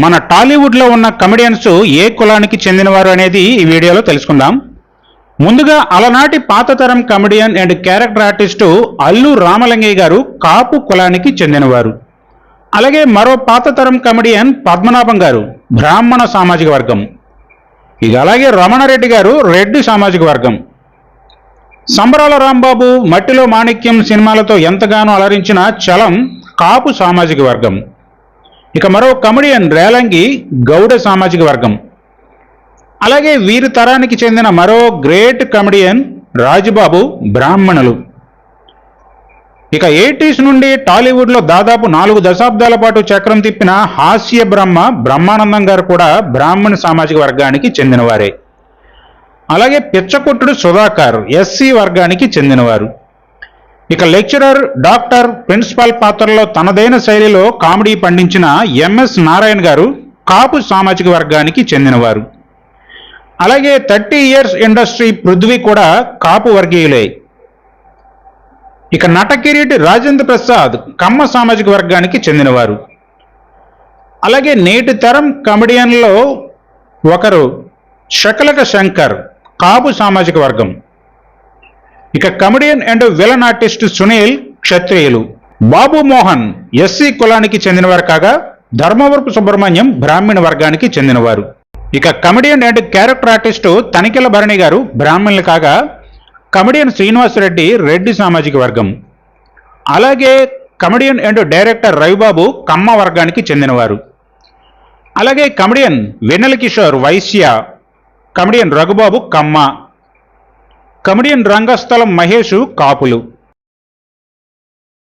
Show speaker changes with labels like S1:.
S1: మన టాలీవుడ్లో ఉన్న కమెడియన్స్ ఏ కులానికి చెందినవారు అనేది ఈ వీడియోలో తెలుసుకుందాం. ముందుగా అలనాటి పాత తరం comedian and character artist Allu Ramalingaiah garu Kapu కులానికి చెందినవారు. అలాగే మరో పాత తరం కమెడియన్ పద్మనాభం గారు బ్రాహ్మణ సామాజిక వర్గం. ఇక అలాగే రమణారెడ్డి గారు రెడ్డి సామాజిక వర్గం. సంబరాల రాంబాబు మట్టిలో మాణిక్యం సినిమాలతో ఎంతగానో అలరించిన చలం కాపు సామాజిక వర్గం. ఇక మరో కమెడియన్ రేలంగి గౌడ సామాజిక వర్గం. అలాగే వీరి తరానికి చెందిన మరో గ్రేట్ కమెడియన్ రాజుబాబు బ్రాహ్మణులు. ఇక ఎయిటీస్ నుండి టాలీవుడ్లో దాదాపు నాలుగు దశాబ్దాల పాటు చక్రం తిప్పిన హాస్య బ్రహ్మ బ్రహ్మానందం గారు కూడా బ్రాహ్మణ సామాజిక వర్గానికి చెందినవారే. అలాగే పిచ్చకొట్టుడు సుధాకర్ ఎస్సీ వర్గానికి చెందినవారు. ఇక లెక్చరర్ డాక్టర్ ప్రిన్సిపాల్ పాత్రలో తనదైన శైలిలో కామెడీ పండించిన ఎంఎస్ నారాయణ గారు కాపు సామాజిక వర్గానికి చెందినవారు. అలాగే థర్టీ ఇయర్స్ ఇండస్ట్రీ పృథ్వీ కూడా కాపు వర్గీయులే. ఇక నటకిరీటి రాజేంద్ర ప్రసాద్ కమ్మ సామాజిక వర్గానికి చెందినవారు. అలాగే నేటి తరం కమెడియన్లో ఒకరు శకలక శంకర్ కాపు సామాజిక వర్గం. ఇక comedian and villain artist Sunil క్షత్రియులు. బాబు మోహన్ ఎస్సీ కులానికి చెందినవారు కాగా ధర్మవరపు సుబ్రహ్మణ్యం బ్రాహ్మణ వర్గానికి చెందినవారు. ఇక comedian and character artist Tanikella Bharani garu బ్రాహ్మణులు కాగా కమెడియన్ శ్రీనివాసరెడ్డి రెడ్డి సామాజిక వర్గం. అలాగే comedian and director Ravi Babu Kamma వర్గానికి చెందినవారు. అలాగే comedian Vennela Kishore Vaishya comedian Raghu Babu Kamma comedian Rangasthalam Mahesh కాపులు.